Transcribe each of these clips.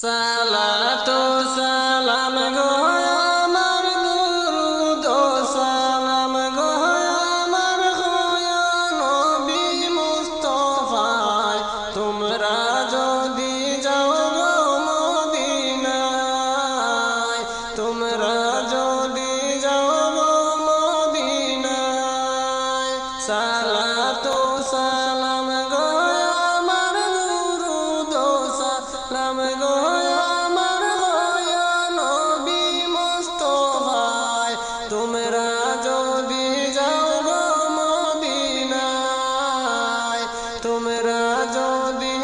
সালাতু সালাম গো আমার দুরুদ সালাম গো আমার খোয়া নবী মুস্তাফায় তোমরা যদি যাও গো মদিনায়, তোমরা যদি যাও গো মদিনায় সালাতু যদি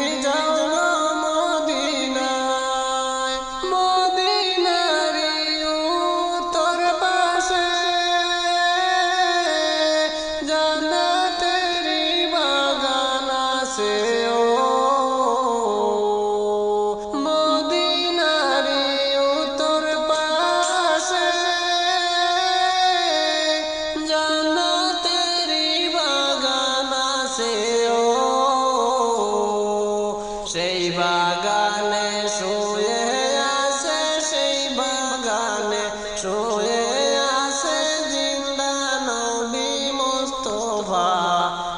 মুস্তফা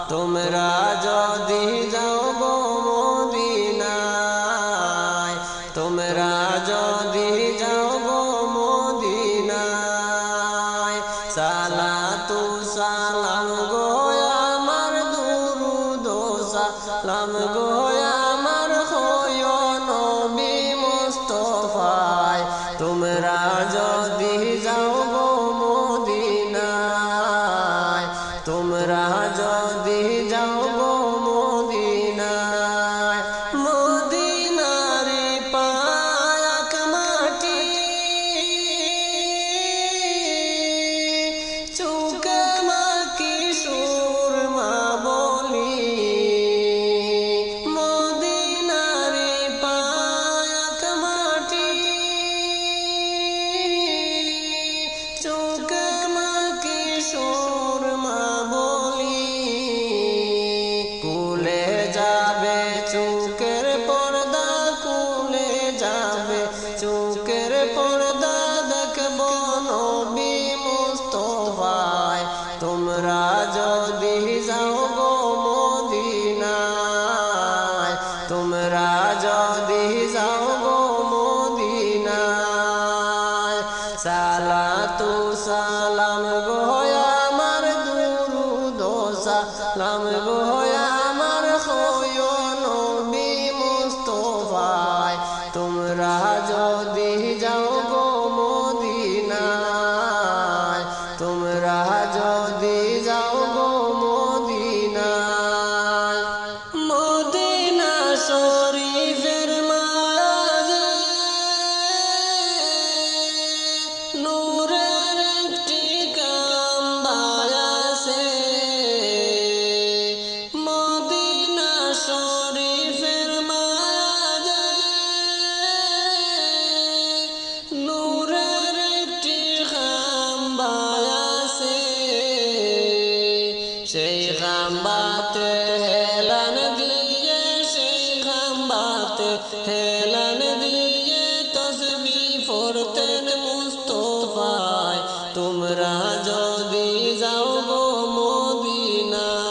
তোমরা যদি গো মদিনায়, তোমরা যদি যাও গো সালা তু সালাম গো আমার দুরু ও সালাম গো যাবে। চুকের পর্দা দেখব নবী মুস্তফায় তোমরা যদি যাও গো মদিনায়, তোমরা যদি যাও গো মদিনায়, সালাতু সালাম শরীফের মাঝে নূরের একটি কাম্বায় মদিনা শরীফের মাঝে নূরের একটি খাম্বায় সেই খাম্বাতে দিয়ে তসবি পড়তেন মুস্তফায় তোমরা যদি যাও গো মদিনায়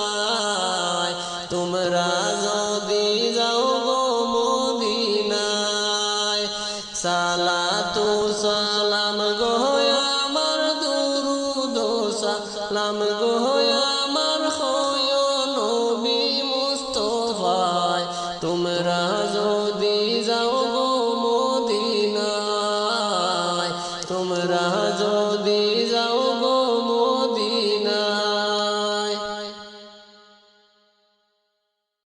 তোমরা যদি যাও গো মদিনায় সালাতু সালাম গো তোমরা যদি যাও